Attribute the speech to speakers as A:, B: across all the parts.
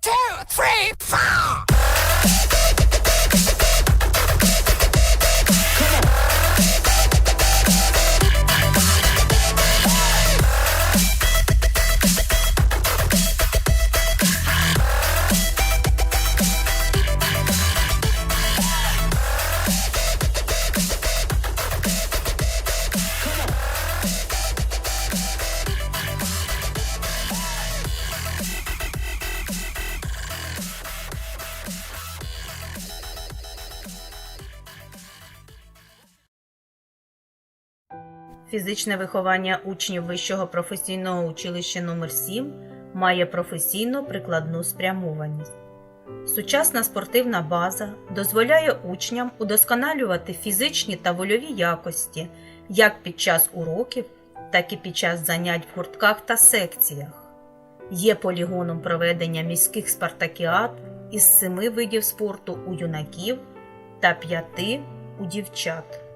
A: two, three, four.
B: Фізичне виховання учнів Вищого професійного училища номер 7 має професійно-прикладну спрямованість. Сучасна спортивна база дозволяє учням удосконалювати фізичні та вольові якості як під час уроків, так і під час занять в гуртках та секціях. Є полігоном проведення міських спартакіад із семи видів спорту у юнаків та п'яти у дівчат.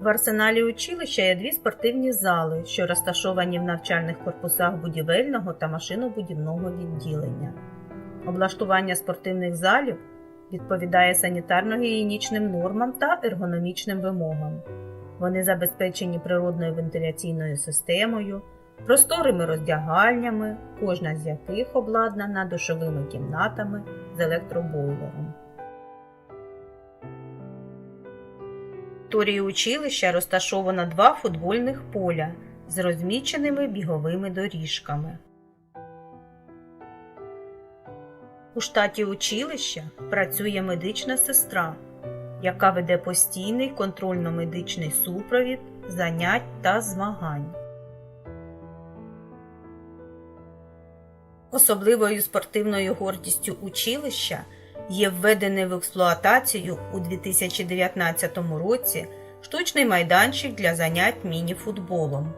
B: В арсеналі училища є дві спортивні зали, що розташовані в навчальних корпусах будівельного та машинобудівного відділення. Облаштування спортивних залів відповідає санітарно-гігієнічним нормам та ергономічним вимогам. Вони забезпечені природною вентиляційною системою, просторими роздягальнями, кожна з яких обладнана душовими кімнатами з електробойлером. Території училища розташовано два футбольних поля з розміченими біговими доріжками. У штаті училища працює медична сестра, яка веде постійний контрольно-медичний супровід, занять та змагань. Особливою спортивною гордістю училища є введений в експлуатацію у 2019 році штучний майданчик для занять міні-футболом.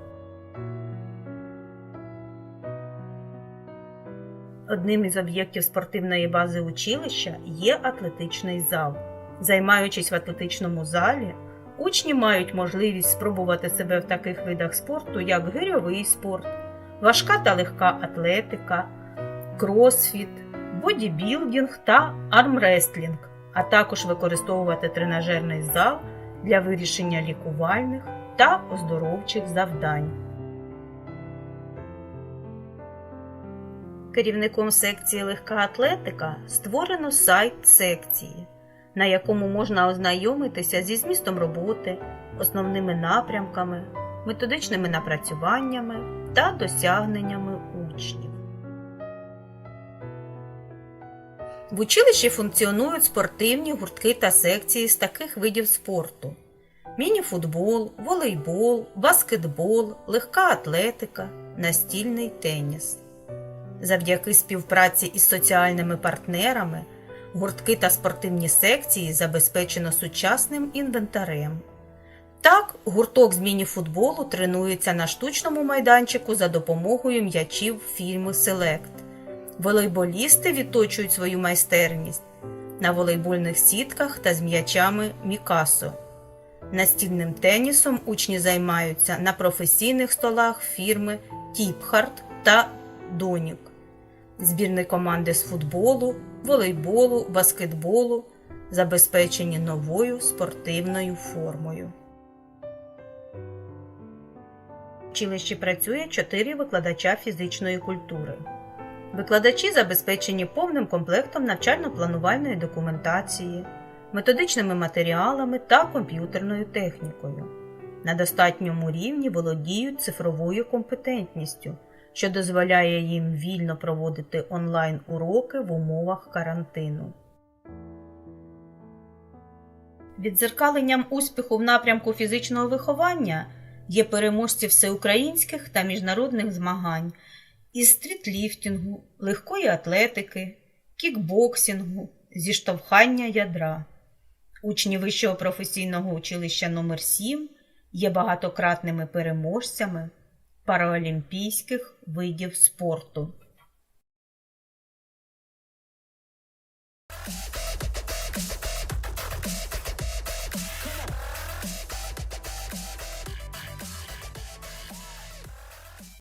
B: Одним із об'єктів спортивної бази училища є атлетичний зал. Займаючись в атлетичному залі, учні мають можливість спробувати себе в таких видах спорту, як гирьовий спорт, важка та легка атлетика, кросфіт, бодібілдинг та армрестлінг, а також використовувати тренажерний зал для вирішення лікувальних та оздоровчих завдань. Керівником секції легка атлетика створено сайт секції, на якому можна ознайомитися зі змістом роботи, основними напрямками, методичними напрацюваннями та досягненнями учнів. В училищі функціонують спортивні гуртки та секції з таких видів спорту: мініфутбол, волейбол, баскетбол, легка атлетика, настільний теніс. Завдяки співпраці із соціальними партнерами гуртки та спортивні секції забезпечено сучасним інвентарем. Так, гурток з мініфутболу тренується на штучному майданчику за допомогою м'ячів фільму Селект. Волейболісти відточують свою майстерність на волейбольних сітках та з м'ячами Мікасо. Настільним тенісом учні займаються на професійних столах фірми Тіпхарт та Донік. Збірні команди з футболу, волейболу, баскетболу забезпечені новою спортивною формою. В училищі працює 4 викладача фізичної культури. Викладачі забезпечені повним комплектом навчально-планувальної документації, методичними матеріалами та комп'ютерною технікою. На достатньому рівні володіють цифровою компетентністю, що дозволяє їм вільно проводити онлайн-уроки в умовах карантину. Відзеркаленням успіху в напрямку фізичного виховання є переможці всеукраїнських та міжнародних змагань із стрітліфтінгу, легкої атлетики, кікбоксингу, зіштовхання ядра. Учні Вищого професійного училища номер 7 є багатократними переможцями параолімпійських видів спорту.